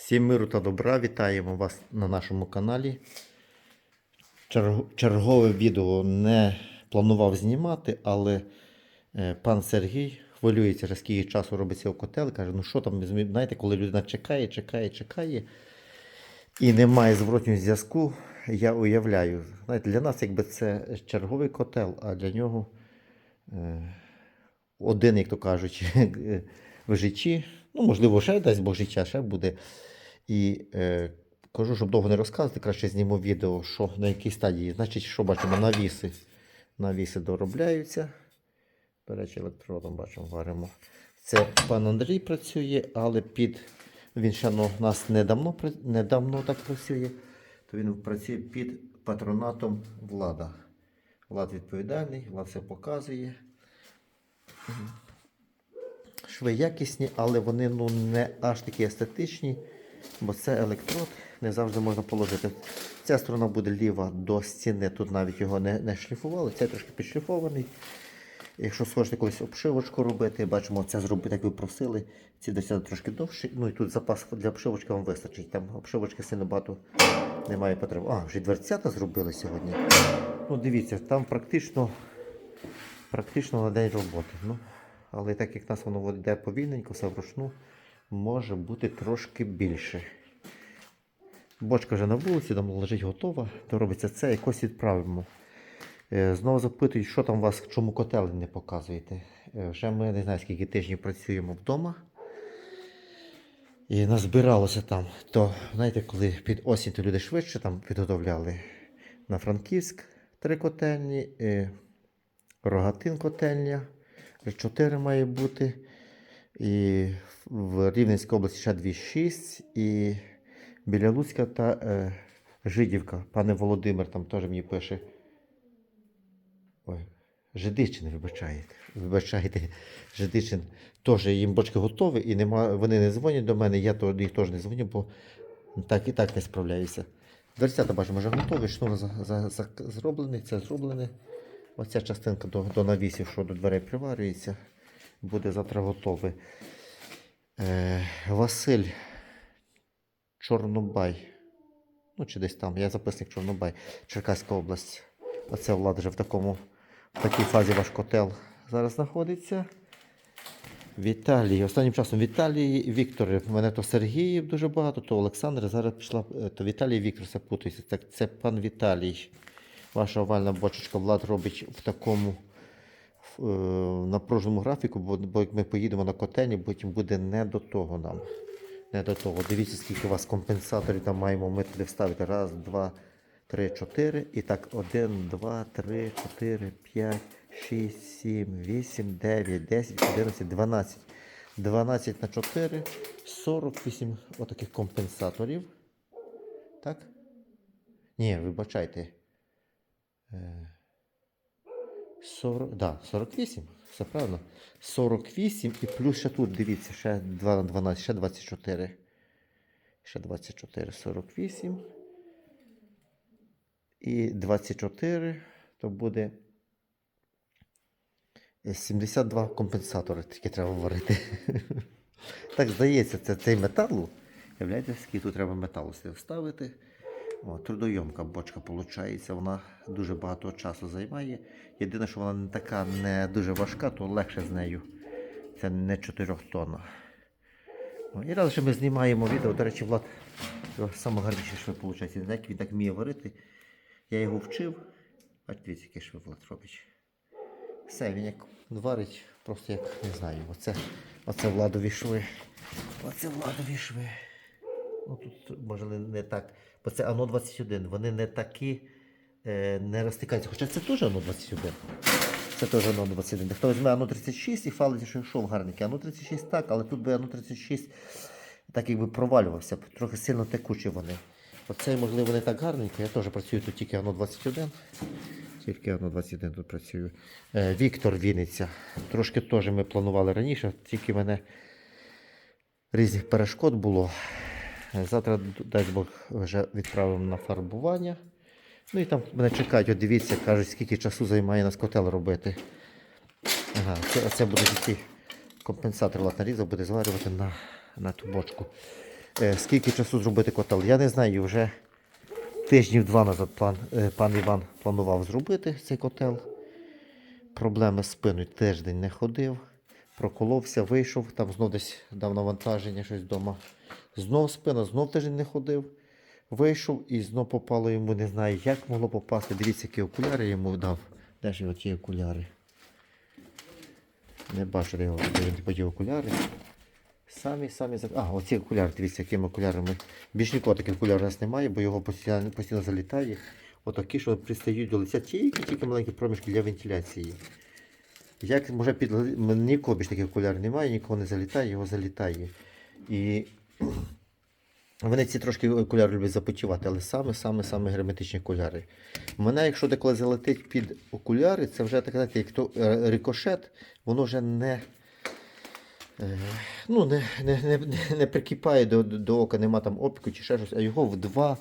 Всім миру та добра, вітаємо вас на нашому каналі. Чергове відео не планував знімати, але е, пан Сергій хвилюється, вже скільки часу робиться котел. Каже, ну що там, знаєте, коли людина чекає, чекає, чекає і немає зворотнього зв'язку, я уявляю. Знаєте, для нас якби це черговий котел, а для нього е, один, як то кажуть, в житті. Ну, можливо, ще дасть Бог життя, ще буде. І е, кажу, щоб довго не розказувати, краще зніму відео, що на якій стадії. Значить, що бачимо, навіси. Навіси доробляються. До речі, електродом бачимо, варимо. Це пан Андрій працює, але під. Він ще ну, нас недавно, недавно так працює, то він працює під патронатом влада. Влад відповідальний, влад все показує. Шви якісні, але вони ну, не аж такі естетичні, бо це електрод, не завжди можна положити. Ця сторона буде ліва до стіни, тут навіть його не, не шліфували, цей трошки підшліфований. Якщо схочете якусь обшивочку робити, бачимо, це зробити, як ви просили. Ці досяги трошки довші. Ну і тут запас для обшивочки вам вистачить. Там обшивочки сильно багато немає потреби. А, вже дверцята зробили сьогодні. Ну, дивіться, там практично, практично на день роботи. Ну, але так як нас воно йде повільненько, все вручну, може бути трошки більше. Бочка вже на вулиці, там лежить готова, то робиться це, якось відправимо. Е, Знову запитують, що там у вас, чому котели не показуєте. Е, Вже ми не знаю, скільки тижнів працюємо вдома. І назбиралося там. То, знаєте, коли під осінь, то люди швидше там підготовляли на Франківськ три котельні, е, Рогатин котельня, чотири має бути. І в Рівненській області ще 2-6. І біля Луцька та е, Жидівка. Пане Володимир там теж мені пише. Ой, Жидичин, вибачаєте. Вибачайте, Жидичин. Теж їм бочки готові, і нема, вони не дзвонять до мене, я їх теж не дзвоню, бо так і так не справляюся. Дверцята бачимо, вже готові, шнур за, за, за, зроблений, це зроблене. Оця частинка до, до навісів, що до дверей приварюється, буде завтра готовий. Е, Василь Чорнобай. Ну, чи десь там, я записник Чорнобай, Черкаська область. Оце влад вже в такому, в такій фазі ваш котел зараз знаходиться. Віталій. Останнім часом Віталій Віктор. У мене то Сергіїв дуже багато, то Олександр. Зараз пішла е, то Віталій Віктор запутується. Так це пан Віталій. Ваша овальна бочечка Влад робить в такому напруженому графіку, бо, як ми поїдемо на котельні, потім буде не до того нам. Не до того. Дивіться, скільки у вас компенсаторів там маємо ми туди вставити. Раз, два, три, чотири. І так, один, два, три, чотири, п'ять, шість, сім, вісім, дев'ять, десять, одинадцять, дванадцять. 12 на 4, 48 отаких компенсаторів. Так? Ні, вибачайте. Е, 40, да, 48, все правильно. 48 і плюс ще тут, дивіться, ще 2 на 12, ще 24. Ще 24, 48. І 24, то буде е, 72 компенсатори, тільки треба варити. Так, здається, це цей металу. Являєте, скільки тут треба металу вставити. Трудойомка бочка виходить, вона дуже багато часу займає. Єдине, що вона не така не дуже важка, то легше з нею. Це не 4 тонна. О, І раз що ми знімаємо відео, до речі, Влад саме гарніше шви виходить. Він так, вміє варити. Я його вчив. Бачите, які шви Влад робить. Все, він як варить, просто як не знаю. Оце, оце владові шви. Оце владові шви. Ну тут може не так. Бо це ано 21. Вони не такі е, не розтикаються. Хоча це теж ано 21. Це теж ано 21. Хто візьме ано 36 і фалить, що йшов гарненький. Ано 36 так, але тут би ано 36 так якби провалювався. Трохи сильно текучі вони. Оцей, можливо, не так гарненько. Я теж працюю тут тільки ано 21. Тільки ано 21 тут працюю. Е, Віктор Вінниця. Трошки теж ми планували раніше, тільки мене різних перешкод було. Завтра, дасть Бог, вже відправимо на фарбування. Ну і там мене чекають, от дивіться, кажуть, скільки часу займає нас котел робити. Ага, це, це буде такий компенсатор лат нарізав, буде зварювати на, на ту бочку. Е, Скільки часу зробити котел? Я не знаю, вже тижнів два назад план, е, пан Іван планував зробити цей котел. Проблеми з спиною тиждень не ходив, проколовся, вийшов, там знов десь дав навантаження щось вдома. Знов спина, знов тиждень не ходив. Вийшов і знов попало йому, не знаю, як могло попасти. Дивіться, які окуляри йому дав. Де ж його ті окуляри? Не бачу, його де він подів окуляри. Самі, самі за. А, оці окуляри, дивіться, якими окулярами. Більш нікого таких окулярів у нас немає, бо його постійно, постійно залітає. Отакі, що пристають до лиця, тільки тільки маленькі проміжки для вентиляції. Як може під нікого більш таких окулярів немає, нікого не залітає, його залітає. І вони ці трошки окуляри люблять запотівати, але саме саме саме герметичні окуляри. Мене, якщо деколи залетить під окуляри, це вже так знаєте, як то е, рикошет, воно вже не. е, Ну, не, не, не, не- прикипає до до ока, нема там опіку чи ще щось, а його в два,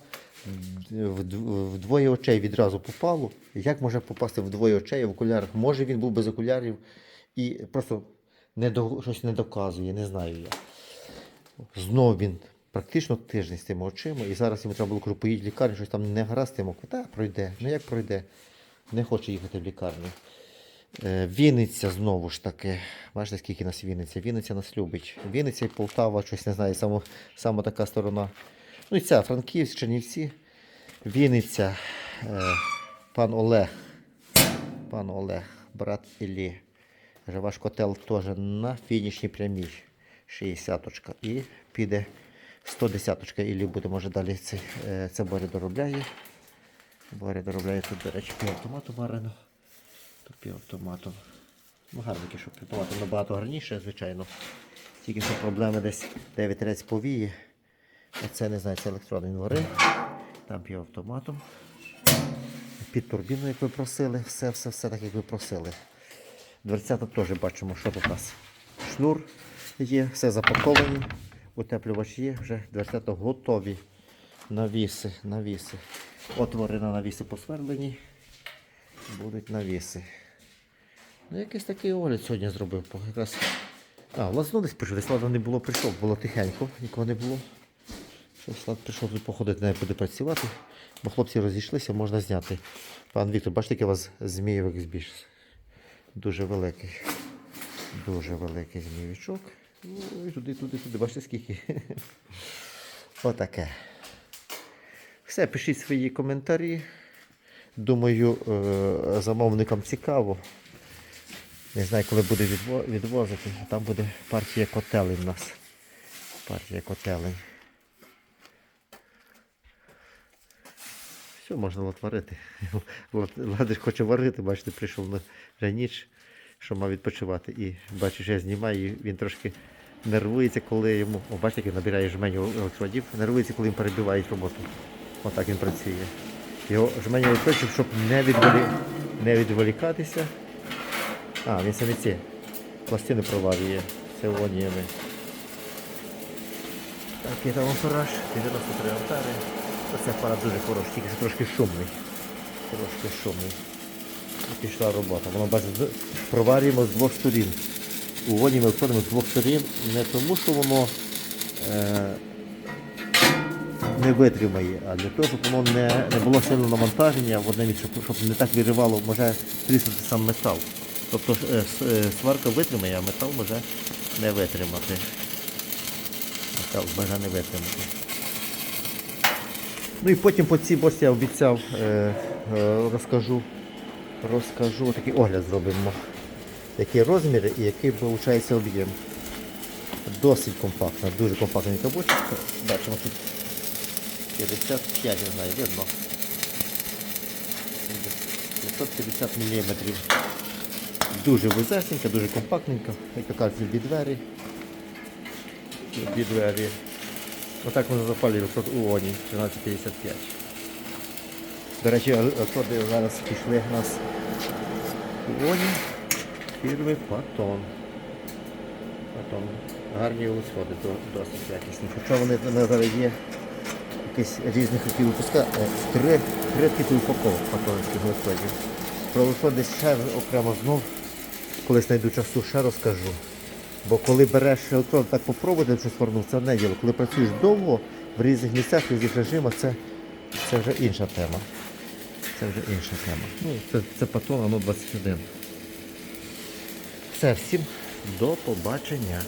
в, двоє очей відразу попало. Як може попасти в двоє очей в окулярах? Може він був без окулярів і просто не до, щось не доказує, не знаю я. Знову він практично тиждень з тими очима, і зараз йому треба було кажу, поїдь в лікарню, щось там не гаразд, йому та пройде. Ну як пройде? Не хоче їхати в лікарню. Е, Вінниця знову ж таки. Бачите, скільки нас Вінниця? Вінниця нас любить. Вінниця і Полтава, щось не знаю, саме така сторона. Ну і ця, Франківськ, Чернівці. Вінниця, е, пан Олег. Пан Олег, брат Іллі. Ваш котел теж на фінішній прямій. 60-очка. І піде 110-очка. Іллі буде, може, далі це, е, це Боря доробляє. Боря доробляє тут, до речі, півавтомату варено. Тут півавтоматом. Ну, гарненьке, що півавтоматом набагато гарніше, звичайно. Тільки що проблеми десь 9 трець повіє. Оце не знаю, це електронний двори. Там півавтоматом. Під турбіну, як ви просили, все, все, все так, як ви просили. Дверцята теж бачимо, що тут у нас. Шнур є, все запаковані. Утеплювач є, вже дверцята готові. Навіси, навіси. Отвори на навіси посверлені. Будуть навіси. Ну, якийсь такий огляд сьогодні зробив. Якраз... А, Власно десь прийшов, десь не було, прийшов, було тихенько, нікого не було. Щось Влад прийшов тут походити, не буде працювати, бо хлопці розійшлися, можна зняти. Пан Віктор, бачите, який у вас змійовик збіж. Дуже великий. Дуже великий змійовичок. Ну, туди, туди, туди. Бачите, скільки. Отаке. Все, пишіть свої коментарі. Думаю, е, замовникам цікаво. Не знаю, коли буде відво- відвозити. Там буде партія котелень у нас. Партія котелень. Все можна от варити. Ладиш хоче варити, бачите, прийшов на ніч, що мав відпочивати. І бачиш, я знімаю, і він трошки нервується, коли йому. О, бачите, як він набирає жменю електродів, нервується, коли їм перебивають роботу. Отак він працює. Його жменю електродів, щоб не, відволі... не відволікатися. А, він самі ці пластини проварює силоніями. Такий там фураж, 93 ампери. Оце апарат дуже хороший, тільки трошки шумний. Трошки шумний. І пішла робота. Воно бачите, проварюємо з двох сторін. У воді входимо з двох сторін не тому, що воно е, не витримає, а для того, щоб воно не, не було сильного навантаження в одне місце, щоб, щоб не так виривало, може тріснути сам метал. Тобто е, е, сварка витримає, а метал може не витримати. Метал може не витримати. Ну і потім по цій бочці я обіцяв, е, е, розкажу, розкажу, такий огляд зробимо. Які розміри і який виходить об'єм. Досить компактна, дуже компактна бочка. Бачимо тут 55, не знаю, видно. 550 мм. Дуже вузесенька, дуже компактненька. Як кажуть, любі двері. Любі двері. Отак ми запалюємо тут у Оні 1355. До речі, електроди зараз пішли у нас у Оні. Фірми Патон. Патон. Гарні до- досить якісні. Хоча вони зараз є якісь різних років випуска. Е, Три, три типи упаковок патонських електrodів. Про електроди ще окремо знов, колись знайду часу, ще розкажу. Бо коли береш електрон, так попробувати щось вернув, це не діло. Коли працюєш довго в різних місцях, в різних режимах, це, це вже інша тема. Це вже інша тема. Ну, це, це патон, воно 21. Все, всім до побачення.